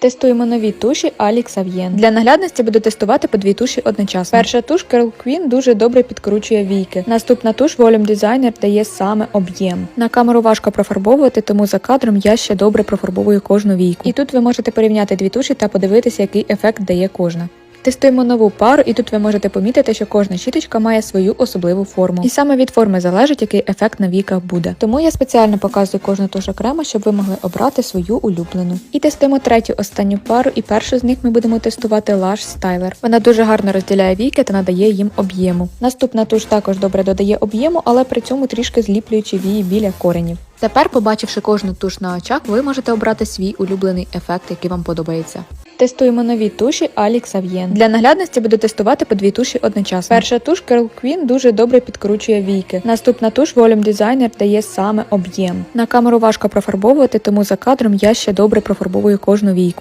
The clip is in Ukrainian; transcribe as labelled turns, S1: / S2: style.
S1: Тестуємо нові туші Alix Avien. Для наглядності буду тестувати по дві туші одночасно. Перша туш Curl Queen дуже добре підкручує війки. Наступна туш Volume Designer дає саме об'єм. На камеру важко профарбовувати, тому за кадром я ще добре профарбовую кожну війку. І тут ви можете порівняти дві туші та подивитися, який ефект дає кожна. Тестуємо нову пару, і тут ви можете помітити, що кожна щіточка має свою особливу форму. І саме від форми залежить, який ефект на віках буде. Тому я спеціально показую кожну туш окремо, щоб ви могли обрати свою улюблену. І тестуємо третю останню пару, і першу з них ми будемо тестувати Lush Styler. Вона дуже гарно розділяє віки та надає їм об'єму. Наступна туш також добре додає об'єму, але при цьому трішки зліплюючи вії біля коренів. Тепер, побачивши кожну туш на очах, ви можете обрати свій улюблений ефект, який вам подобається. Тестуємо нові туші Alix Avien. Для наглядності буду тестувати по дві туші одночасно. Перша туш Curl Queen дуже добре підкручує війки. Наступна туш Volume Designer дає саме об'єм. На камеру важко профарбовувати, тому за кадром я ще добре профарбовую кожну війку.